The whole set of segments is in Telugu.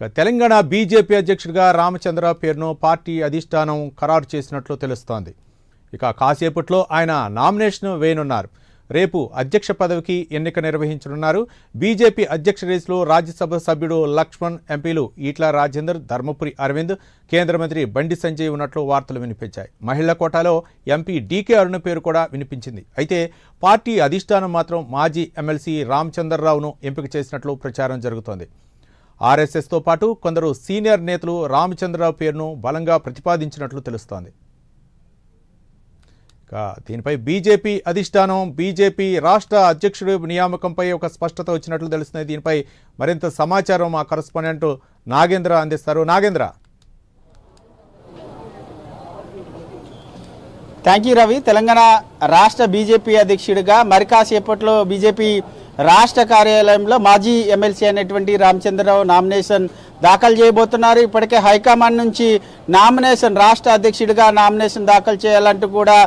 తెలంగాణ బీజేపీ అధ్యక్షుడిగా రామచంద్రరావు పేరును పార్టీ అధిష్టానం ఖరారు చేసినట్లు తెలుస్తోంది. ఇక కాసేపట్లో ఆయన నామినేషన్ వేయనున్నారు. రేపు అధ్యక్ష పదవికి ఎన్నిక నిర్వహించనున్నారు. బీజేపీ అధ్యక్ష రేసులో రాజ్యసభ సభ్యుడు లక్ష్మణ్ ఎంపీలు ఈట్ల రాజేందర్ ధర్మపురి అరవింద్ కేంద్ర మంత్రి బండి సంజయ్ ఉన్నట్లు వార్తలు వినిపించాయి. మహిళల కోటాలో ఎంపీ డీకే అరుణ పేరు కూడా వినిపించింది. అయితే పార్టీ అధిష్టానం మాత్రం మాజీ ఎమ్మెల్సీ రామచంద్రరావును ఎంపిక చేసినట్లు ప్రచారం జరుగుతోంది. ఆర్ఎస్ఎస్తో పాటు కొందరు సీనియర్ నేతలు రామచంద్రరావు పేరును బలంగా ప్రతిపాదించినట్లు తెలుస్తోంది. దీనిపై బీజేపీ అధిష్టానం బీజేపీ రాష్ట్ర అధ్యక్షుడి నియామకంపై ఒక స్పష్టత వచ్చినట్లు తెలుస్తుంది దీనిపై మరింత సమాచారం మా కరస్పాండెంట్ నాగేంద్ర అందిస్తారు. Nagendra. Thank you Ravi. Telangana రాష్ట్ర బీజేపీ అధ్యక్షుడిగా మరి కాసేపట్లో బీజేపీ రాష్ట్ర కార్యాలయంలో మాజీ ఎమ్మెల్సీ అయినటువంటి రామచంద్రరావు నామినేషన్ దాఖలు చేయబోతున్నారు. ఇప్పటికే హైకమాండ్ నుంచి నామినేషన్ రాష్ట్ర అధ్యక్షుడిగా నామినేషన్ దాఖలు చేయాలంటూ కూడా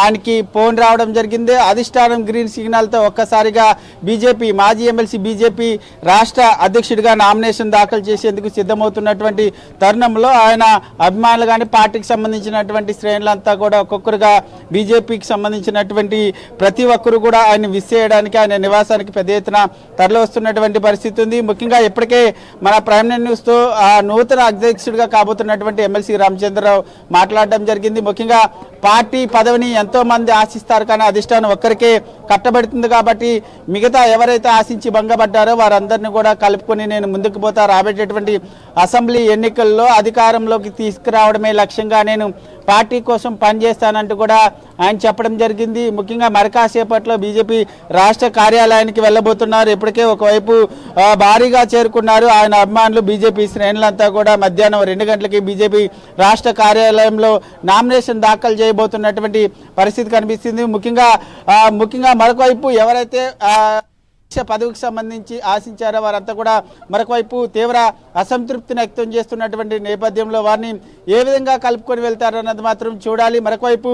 ఆయనకి ఫోన్ రావడం జరిగింది. అధిష్టానం గ్రీన్ సిగ్నల్తో ఒక్కసారిగా బీజేపీ మాజీ ఎమ్మెల్సీ బీజేపీ రాష్ట్ర అధ్యక్షుడిగా నామినేషన్ దాఖలు చేసేందుకు సిద్ధమవుతున్నటువంటి తరుణంలో ఆయన అభిమానులు కానీ పార్టీకి సంబంధించినటువంటి శ్రేణులంతా కూడా ఒక్కొక్కరుగా బీజేపీకి సంబంధించినటువంటి ప్రతి ఒక్కరు కూడా ఆయన విస్ చేయడానికి ఆయన నివాసానికి పెద్ద ఎత్తున తరలివస్తున్నటువంటి పరిస్థితి ఉంది. ముఖ్యంగా ఇప్పటికే మన ప్రైమ్ న్యూస్తో ఆ నూతన అధ్యక్షుడిగా కాబోతున్నటువంటి ఎమ్మెల్సీ రామచంద్రరావు మాట్లాడడం జరిగింది. ముఖ్యంగా పార్టీ పదవిని ఎంతో మంది ఆశిస్తారు కానీ అధిష్టానం ఒక్కరికే కట్టబడుతుంది కాబట్టి మిగతా ఎవరైతే ఆశించి భంగపడ్డారో వారందరినీ కూడా కలుపుకొని నేను ముందుకు పోతా. రాబోయేటటువంటి అసెంబ్లీ ఎన్నికల్లో అధికారంలోకి తీసుకురావడమే లక్ష్యంగా నేను పార్టీ కోసం పనిచేస్తానంటూ కూడా ఆయన చెప్పడం జరిగింది. ముఖ్యంగా మరికాసేపట్లో బీజేపీ రాష్ట్ర కార్యాలయానికి వెళ్ళబోతున్నారు. ఇప్పటికే ఒకవైపు భారీగా చేరుకున్నారు. ఆయన అభిమానులు బీజేపీ శ్రేణులంతా కూడా మధ్యాహ్నం రెండు గంటలకి బీజేపీ రాష్ట్ర కార్యాలయంలో నామినేషన్ దాఖలు చేయబోతున్నటువంటి పరిస్థితి కనిపిస్తుంది. ముఖ్యంగా ముఖ్యంగా మరొకవైపు ఎవరైతే అధ్యక్ష పదవికి సంబంధించి ఆశించారో వారంతా కూడా మరొక వైపు తీవ్ర అసంతృప్తిని వ్యక్తం చేస్తున్నటువంటి నేపథ్యంలో వారిని ఏ విధంగా కలుపుకొని వెళ్తారన్నది మాత్రం చూడాలి. మరొక వైపు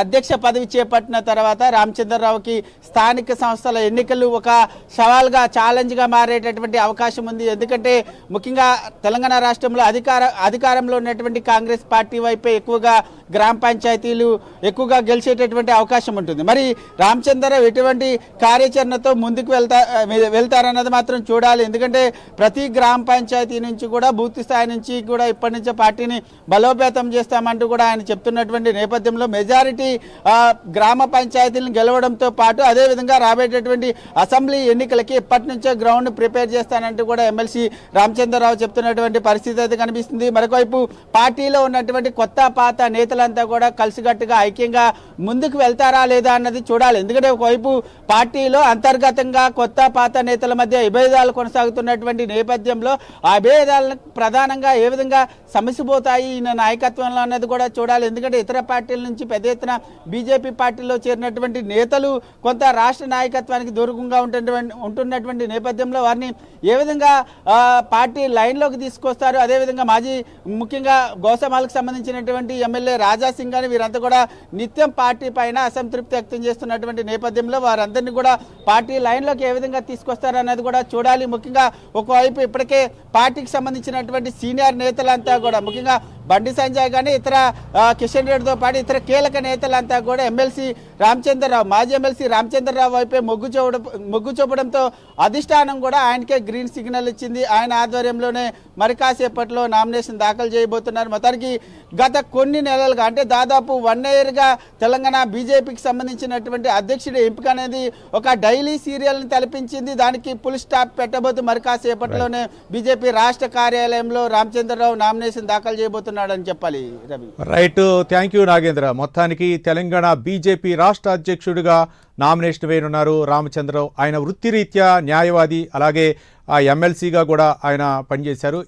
అధ్యక్ష పదవి చేపట్టిన తర్వాత రామచంద్రరావుకి స్థానిక సంస్థల ఎన్నికలు ఒక సవాల్గా ఛాలెంజ్గా మారేటటువంటి అవకాశం ఉంది. ఎందుకంటే ముఖ్యంగా తెలంగాణ రాష్ట్రంలో అధికార అధికారంలో ఉన్నటువంటి కాంగ్రెస్ పార్టీ వైపే ఎక్కువగా గ్రామ పంచాయతీలు ఎక్కువగా గెలిచేటటువంటి అవకాశం ఉంటుంది. మరి రామచంద్రరావు ఎటువంటి కార్యాచరణతో ముందుకు వెళ్తా వెళ్తారన్నది మాత్రం చూడాలి. ఎందుకంటే ప్రతి గ్రామ పంచాయతీ నుంచి కూడా బూత్ స్థాయి నుంచి కూడా ఇప్పటి నుంచే పార్టీని బలోపేతం చేస్తామంటూ కూడా ఆయన చెప్తున్నటువంటి నేపథ్యంలో మెజారిటీ గ్రామ పంచాయతీలను గెలవడంతో పాటు అదేవిధంగా రాబోయేటటువంటి అసెంబ్లీ ఎన్నికలకి ఇప్పటి నుంచే గ్రౌండ్ ప్రిపేర్ చేస్తానంటూ కూడా ఎమ్మెల్సీ రామచంద్రరావు చెప్తున్నటువంటి పరిస్థితి అయితే కనిపిస్తుంది. మరొకవైపు పార్టీలో ఉన్నటువంటి కొత్త పాత నేతలంతా కూడా కలిసికట్టుగా ఐక్యంగా ముందుకు వెళ్తారా లేదా అన్నది చూడాలి. ఎందుకంటే ఒకవైపు పార్టీలో అంతర్గతంగా కొత్త పాత నేతల మధ్య విభేదాలు కొనసాగుతున్నటువంటి నేపథ్యంలో ఆ విభేదాలను ప్రధానంగా ఏ విధంగా సమసిపోతాయి ఈయన నాయకత్వంలో అన్నది కూడా చూడాలి. ఎందుకంటే ఇతర పార్టీల నుంచి పెద్ద ఎత్తున బీజేపీ పార్టీలో చేరినటువంటి నేతలు కొంత రాష్ట్ర నాయకత్వానికి దూరంగా ఉంటున్నటువంటి ఉంటున్నటువంటి నేపథ్యంలో వారిని ఏ విధంగా పార్టీ లైన్లోకి తీసుకొస్తారు? అదేవిధంగా మాజీ ముఖ్యంగా గోసమాలకు సంబంధించినటువంటి ఎమ్మెల్యే రాజా సింగ్ అని వీరంతా కూడా నిత్యం పార్టీ పైన అసంతృప్తి వ్యక్తం చేస్తున్నటువంటి నేపథ్యంలో వారందరినీ కూడా పార్టీ లైన్లోకి ఏ విధంగా తీసుకొస్తారు అన్నది కూడా చూడాలి. ముఖ్యంగా ఒకవైపు ఇప్పటికే పార్టీకి సంబంధించినటువంటి సీనియర్ నేతలంతా కూడా ముఖ్యంగా బండి సంజయ్ కానీ ఇతర కిషన్ రెడ్డితో పాటు ఇతర కీలక నేతలంతా కూడా ఎమ్మెల్సీ రామచంద్రరావు మాజీ ఎమ్మెల్సీ రామచంద్రరావు వైపే మొగ్గు చూపడం మొగ్గు చూపడంతో అధిష్టానం కూడా ఆయనకే గ్రీన్ సిగ్నల్ ఇచ్చింది. ఆయన ఆధ్వర్యంలోనే మరి కాసేపట్లో నామినేషన్ దాఖలు చేయబోతున్నారు. మొత్తానికి గత కొన్ని నెలలుగా అంటే దాదాపు వన్ ఇయర్గా తెలంగాణ బీజేపీకి సంబంధించినటువంటి అధ్యక్షుడి ఎంపిక అనేది ఒక డై డైలీ సీరియల్ని తలపించింది. దానికి ఫుల్ స్టాప్ పెట్టబోతూ మరి కాసేపట్లోనే బీజేపీ రాష్ట్ర కార్యాలయంలో రామచంద్రరావు నామినేషన్ దాఖలు చేయబోతున్నాడని చెప్పాలి Ravi. Right thank you Nagendra. మొత్తానికి తెలంగాణ బీజేపీ రాష్ట్ర అధ్యక్షుడిగా నామినేషన్ వేయనున్నారు రామచంద్రరావు. ఆయన వృత్తిరీత్యా న్యాయవాది అలాగే ఆ ఎమ్మెల్సీగా కూడా ఆయన పనిచేశారు.